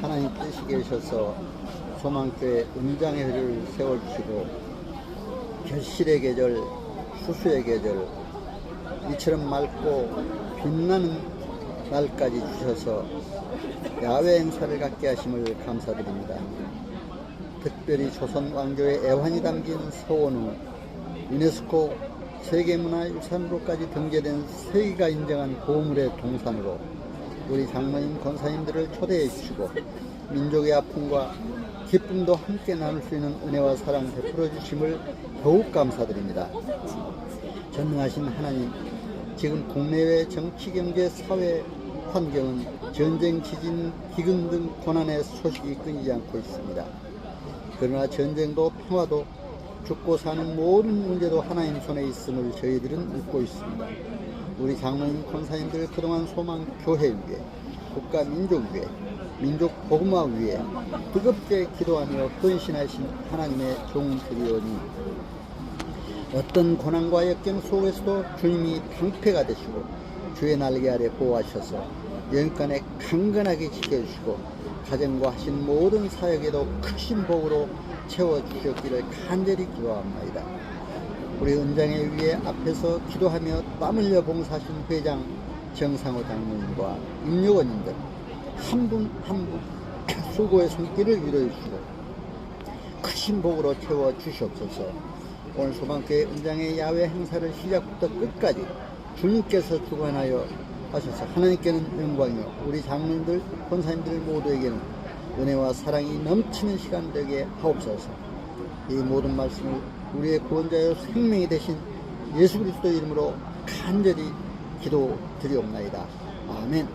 하나님 뜻이 계셔서 소망교회 은장의 회를 세워주시고 결실의 계절, 수수의 계절, 이처럼 맑고 빛나는 날까지 주셔서 야외 행사를 갖게 하심을 감사드립니다. 특별히 조선 왕조의 애환이 담긴 서원우 유네스코 세계문화유산으로까지 등재된 세계가 인정한 보물의 동산으로 우리 장로님 권사님들을 초대해 주시고 민족의 아픔과 기쁨도 함께 나눌 수 있는 은혜와 사랑 베풀어 주심을 더욱 감사드립니다. 전능하신 하나님, 지금 국내외 정치, 경제, 사회 환경은 전쟁, 지진, 기근 등 고난의 소식이 끊이지 않고 있습니다. 그러나 전쟁도 평화도 죽고 사는 모든 문제도 하나님 손에 있음을 저희들은 믿고 있습니다. 우리 장로님, 권사님들 그동안 소망 교회 위에 국가 민족 위에 민족 복음화 위에 뜨겁게 기도하며 헌신하신 하나님의 종들이오니 어떤 고난과 역경 속에서도 주님이 방패가 되시고 주의 날개 아래 보호하셔서 영간에 강건하게 지켜주시고 가정과 하신 모든 사역에도 크신 복으로 채워주셨기를 간절히 기도합니다. 우리 은장의 위에 앞에서 기도하며 땀 흘려 봉사하신 회장 정상호 장로님과 임요원님들 한 분 한 분 수고의 손길을 위로해 주시고 크신 복으로 채워 주시옵소서. 오늘 소방교회 은장의 야외 행사를 시작부터 끝까지 주님께서 주관하여 하셔서 하나님께는 영광이요 우리 장로님들 권사님들 모두에게는 은혜와 사랑이 넘치는 시간 되게 하옵소서. 이 모든 말씀을 우리의 구원자여 생명이 되신 예수 그리스도 이름으로 간절히 기도드리옵나이다. 아멘.